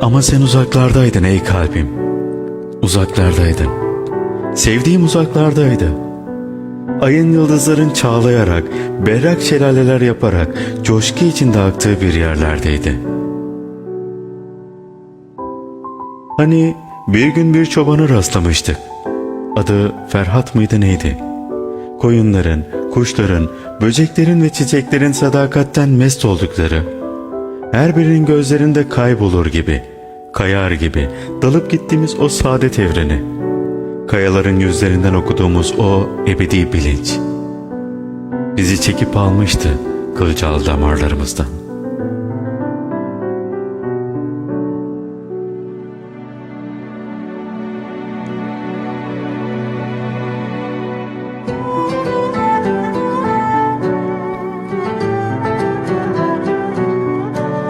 Ama sen uzaklardaydın ey kalbim. Uzaklardaydın. Sevdiğim uzaklardaydı. Ayın yıldızların çağlayarak, berrak şelaleler yaparak coşku içinde aktığı bir yerlerdeydi. Hani bir gün bir çobana rastlamıştık. Adı Ferhat mıydı neydi? Koyunların, kuşların, böceklerin ve çiçeklerin sadakatten mest oldukları, her birinin gözlerinde kaybolur gibi, kayar gibi dalıp gittiğimiz o saadet evreni, kayaların yüzlerinden okuduğumuz o ebedi bilinç, bizi çekip almıştı kılcal damarlarımızdan.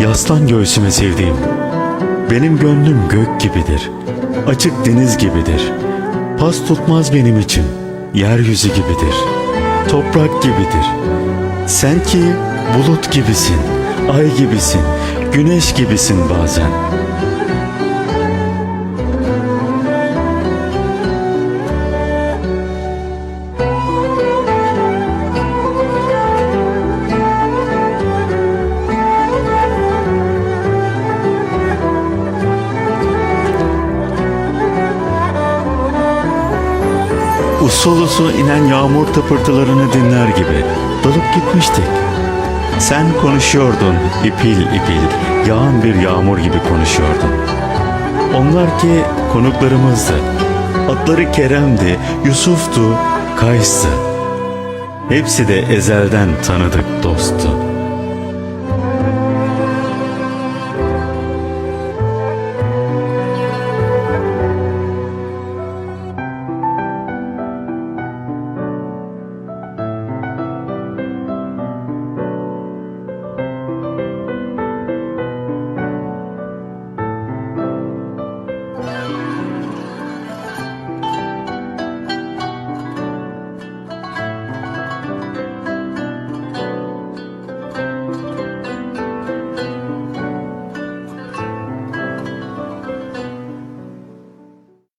Yaslan göğsüme sevdiğim. Benim gönlüm gök gibidir. Açık deniz gibidir. Pas tutmaz benim için. Yeryüzü gibidir. Toprak gibidir. Sen ki bulut gibisin. Ay gibisin. Güneş gibisin bazen. Usul usul inen yağmur tıpırtılarını dinler gibi dalıp gitmiştik. Sen konuşuyordun ipil ipil, yağan bir yağmur gibi konuşuyordun. Onlar ki konuklarımızdı. Adları Kerem'di, Yusuf'tu, Kays'tı. Hepsi de ezelden tanıdık dosttu.